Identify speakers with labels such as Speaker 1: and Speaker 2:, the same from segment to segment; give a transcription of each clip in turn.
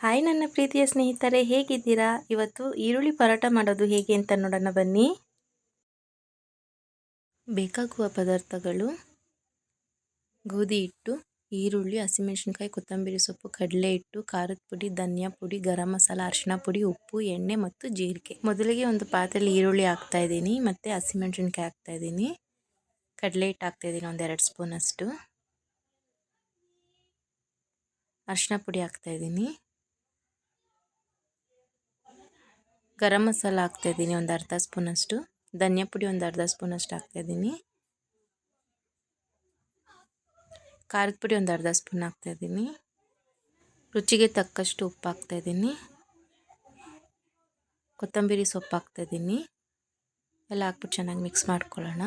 Speaker 1: Hi ನನ್ನ ಪ್ರೀತಿಯ ಸ್ನೇಹಿತರೆ, ಹೇಗಿದ್ದೀರಾ? ಇವತ್ತು ಈರುಳ್ಳಿ ಪರೋಟ ಮಾಡೋದು ಹೇಗೆ ಅಂತ ನೋಡೋಣ ಬನ್ನಿ. ಬೇಕಾಗುವ ಪದಾರ್ಥಗಳು, ಗೋಧಿ ಹಿಟ್ಟು, ಈರುಳ್ಳಿ, ಹಸಿಮೆಣಸಿನ್ಕಾಯಿ, ಕೊತ್ತಂಬರಿ ಸೊಪ್ಪು, ಕಡಲೆ ಹಿಟ್ಟು, ಖಾರದ ಪುಡಿ, ಧನಿಯಾ ಪುಡಿ, ಗರಂ ಮಸಾಲ ಅರಿಶಿನ ಪುಡಿ, ಉಪ್ಪು, ಎಣ್ಣೆ ಮತ್ತು ಜೀರಿಗೆ. ಮೊದಲಿಗೆ ಒಂದು ಪಾತ್ರೆಯಲ್ಲಿ ಈರುಳ್ಳಿ ಹಾಕ್ತಾ ಇದ್ದೀನಿ, ಮತ್ತು ಹಸಿಮೆಣಸಿನ್ಕಾಯಿ ಹಾಕ್ತಾ ಇದ್ದೀನಿ. ಕಡಲೆ ಹಿಟ್ಟು ಹಾಕ್ತಾ ಇದ್ದೀನಿ ಒಂದೆರಡು ಸ್ಪೂನ್ ಅಷ್ಟು ಅರಿಶಿನ ಪುಡಿ ಹಾಕ್ತಾ ಇದ್ದೀನಿ. ಗರಂ ಮಸಾಲ ಹಾಕ್ತಾಯಿದ್ದೀನಿ, ಒಂದು ಅರ್ಧ ಸ್ಪೂನಷ್ಟು. ಧನಿಯಾ ಪುಡಿ ಒಂದು ಅರ್ಧ ಸ್ಪೂನಷ್ಟು ಹಾಕ್ತಾಯಿದ್ದೀನಿ. ಖಾರದ ಪುಡಿ ಒಂದು ಅರ್ಧ ಸ್ಪೂನ್ ಹಾಕ್ತಾಯಿದ್ದೀನಿ. ರುಚಿಗೆ ತಕ್ಕಷ್ಟು ಉಪ್ಪು ಹಾಕ್ತಾಯಿದ್ದೀನಿ. ಕೊತ್ತಂಬರಿ ಸೊಪ್ಪು ಹಾಕ್ತಾಯಿದ್ದೀನಿ. ಎಲ್ಲ ಹಾಕ್ಬಿಟ್ಟು ಚೆನ್ನಾಗಿ ಮಿಕ್ಸ್ ಮಾಡ್ಕೊಳ್ಳೋಣ.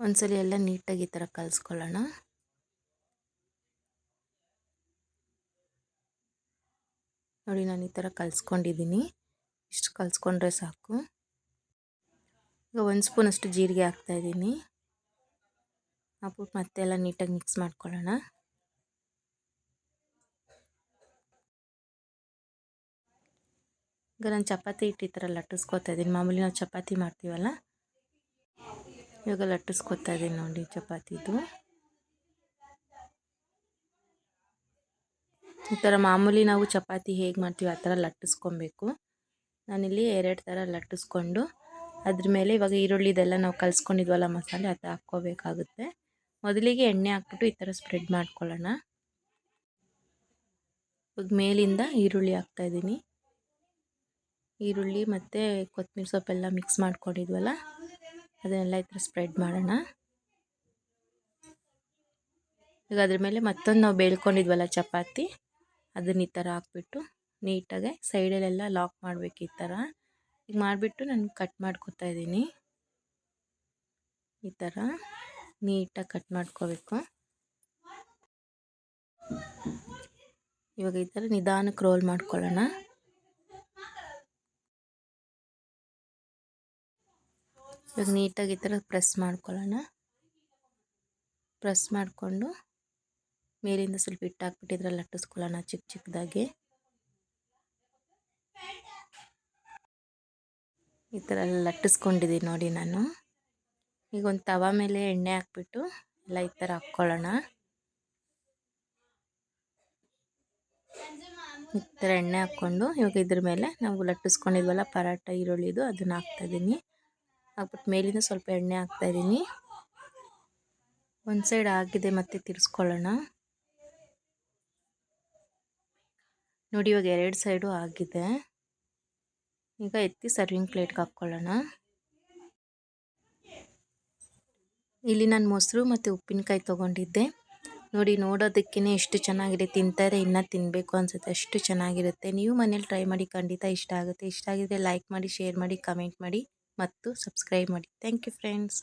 Speaker 1: ಒಂದ್ಸಲ ಎಲ್ಲ ನೀಟಾಗಿ ಈ ಥರ ಕಲಿಸ್ಕೊಳ್ಳೋಣ. ನೋಡಿ ನಾನು ಈ ಥರ ಕಲಿಸ್ಕೊಂಡಿದ್ದೀನಿ. ಇಷ್ಟು ಕಲಿಸ್ಕೊಂಡ್ರೆ ಸಾಕು. ಈಗ ಒಂದು ಸ್ಪೂನಷ್ಟು ಜೀರಿಗೆ ಹಾಕ್ತಾಯಿದ್ದೀನಿ ಹಾಕ್ಬಿಟ್ಟು ಮತ್ತೆ ಎಲ್ಲ ನೀಟಾಗಿ ಮಿಕ್ಸ್ ಮಾಡ್ಕೊಳ್ಳೋಣ. ಈಗ ನಾನು ಚಪಾತಿ ಹಿಟ್ಟು ಈ ಥರ ಲಟ್ಟಿಸ್ಕೊತಾ ಇದ್ದೀನಿ. ಮಾಮೂಲಿ ನಾವು ಚಪಾತಿ ಮಾಡ್ತೀವಲ್ಲ? ಇವಾಗ ಲಟ್ಟಿಸ್ಕೊತಾ ಇದ್ದೀನಿ ನೋಡಿ ಚಪಾತಿದು. ಈ ಥರ ಮಾಮೂಲಿ ನಾವು ಚಪಾತಿ ಹೇಗೆ ಮಾಡ್ತೀವಿ, ಆ ಥರ ಲಟ್ಟಿಸ್ಕೊಬೇಕು. ನಾನಿಲ್ಲಿ ಎರಡು ಥರ ಲಟ್ಟಿಸ್ಕೊಂಡು, ಅದ್ರ ಮೇಲೆ ಇವಾಗ ಈರುಳ್ಳಿದೆಲ್ಲ ನಾವು ಕಲಿಸ್ಕೊಂಡಿದ್ವಲ್ಲ ಮಸಾಲೆ, ಅದು ಹಾಕ್ಕೋಬೇಕಾಗುತ್ತೆ. ಮೊದಲಿಗೆ ಎಣ್ಣೆ ಹಾಕ್ಬಿಟ್ಟು ಈ ಥರ ಸ್ಪ್ರೆಡ್ ಮಾಡ್ಕೊಳ್ಳೋಣ. ಇವಾಗ ಮೇಲಿಂದ ಈರುಳ್ಳಿ ಹಾಕ್ತಾಯಿದ್ದೀನಿ ಈರುಳ್ಳಿ ಮತ್ತು ಕೊತ್ತಂಬರಿ ಸೊಪ್ಪೆಲ್ಲ ಮಿಕ್ಸ್ ಮಾಡ್ಕೊಂಡಿದ್ವಲ್ಲ, ಅದನ್ನೆಲ್ಲ ಈ ಥರ ಸ್ಪ್ರೆಡ್ ಮಾಡೋಣ. ಈಗ ಅದ್ರ ಮೇಲೆ ಮತ್ತೊಂದು ನಾವು ಬೇಳ್ಕೊಂಡಿದ್ವಲ್ಲ ಚಪಾತಿ ಅದನ್ನ ಈ ಥರ ಹಾಕ್ಬಿಟ್ಟು ನೀಟಾಗೆ ಸೈಡಲ್ಲೆಲ್ಲ ಲಾಕ್ ಮಾಡಬೇಕು ಈ ಥರ ಈಗ ಮಾಡಿಬಿಟ್ಟು ನಾನು ಕಟ್ ಮಾಡ್ಕೊತಾ ಇದ್ದೀನಿ. ಈ ಥರ ನೀಟಾಗಿ ಕಟ್ ಮಾಡ್ಕೋಬೇಕು. ಇವಾಗ ಈ ಥರ ನಿಧಾನಕ್ಕೆ ರೋಲ್ ಮಾಡ್ಕೊಳ್ಳೋಣ. ಇವಾಗ ನೀಟಾಗಿ ಈ ಥರ ಪ್ರೆಸ್ ಮಾಡ್ಕೊಳ್ಳೋಣ. ಪ್ರೆಸ್ ಮಾಡಿಕೊಂಡು ಮೇಲಿಂದ ಸ್ವಲ್ಪ ಹಿಟ್ಟು ಹಾಕ್ಬಿಟ್ಟು ಇದ್ರಲ್ಲಿ ಲಟ್ಟಿಸ್ಕೊಳ್ಳೋಣ ಚಿಕ್ಕ ಚಿಕ್ಕದಾಗಿ. ಈ ಥರ ಎಲ್ಲ ಲಟ್ಟಿಸ್ಕೊಂಡಿದ್ದೀನಿ ನೋಡಿ ನಾನು. ಈಗ ಒಂದು ತವ ಮೇಲೆ ಎಣ್ಣೆ ಹಾಕ್ಬಿಟ್ಟು ಎಲ್ಲ ಈ ಥರ ಹಾಕ್ಕೊಳ್ಳೋಣ. ಈ ಥರ ಎಣ್ಣೆ ಹಾಕ್ಕೊಂಡು ಇವಾಗ ಇದ್ರ ಮೇಲೆ ನಾವು ಲಟ್ಟಿಸ್ಕೊಂಡಿದ್ವಲ್ಲ ಪರಾಟ ಈರುಳ್ಳಿದು ಅದನ್ನು ಹಾಕ್ತಾಯಿದ್ದೀನಿ ಹಾಕ್ಬಿಟ್ಟು ಮೇಲಿಂದ ಸ್ವಲ್ಪ ಎಣ್ಣೆ ಹಾಕ್ತಾಯಿದ್ದೀನಿ ಒಂದು ಸೈಡ್ ಆಗಿದೆ ಮತ್ತೆ ತಿರ್ಸ್ಕೊಳ್ಳೋಣ. ನೋಡಿ ಇವಾಗ ಎರಡು ಸೈಡು ಆಗಿದೆ. ಈಗ ಎತ್ತಿ ಸರ್ವಿಂಗ್ ಪ್ಲೇಟ್ಗೆ ಹಾಕ್ಕೊಳ್ಳೋಣ ಇಲ್ಲಿ ನಾನು ಮೊಸರು ಮತ್ತು ಉಪ್ಪಿನಕಾಯಿ ತೊಗೊಂಡಿದ್ದೆ. ನೋಡಿ ನೋಡೋದಕ್ಕೇ ಎಷ್ಟು ಚೆನ್ನಾಗಿದೆ. ತಿಂತಾರೆ, ಇನ್ನೂ ತಿನ್ನಬೇಕು ಅನಿಸುತ್ತೆ. ಅಷ್ಟು ಚೆನ್ನಾಗಿರುತ್ತೆ. ನೀವು ಮನೇಲಿ ಟ್ರೈ ಮಾಡಿ ಖಂಡಿತ ಇಷ್ಟ ಆಗುತ್ತೆ. ಇಷ್ಟ ಆಗಿದ್ರೆ ಲೈಕ್ ಮಾಡಿ ಶೇರ್ ಮಾಡಿ ಕಮೆಂಟ್ ಮಾಡಿ. ಮತ್ತು ಸಬ್ಸ್ಕ್ರೈಬ್ ಮಾಡಿ. Thank you friends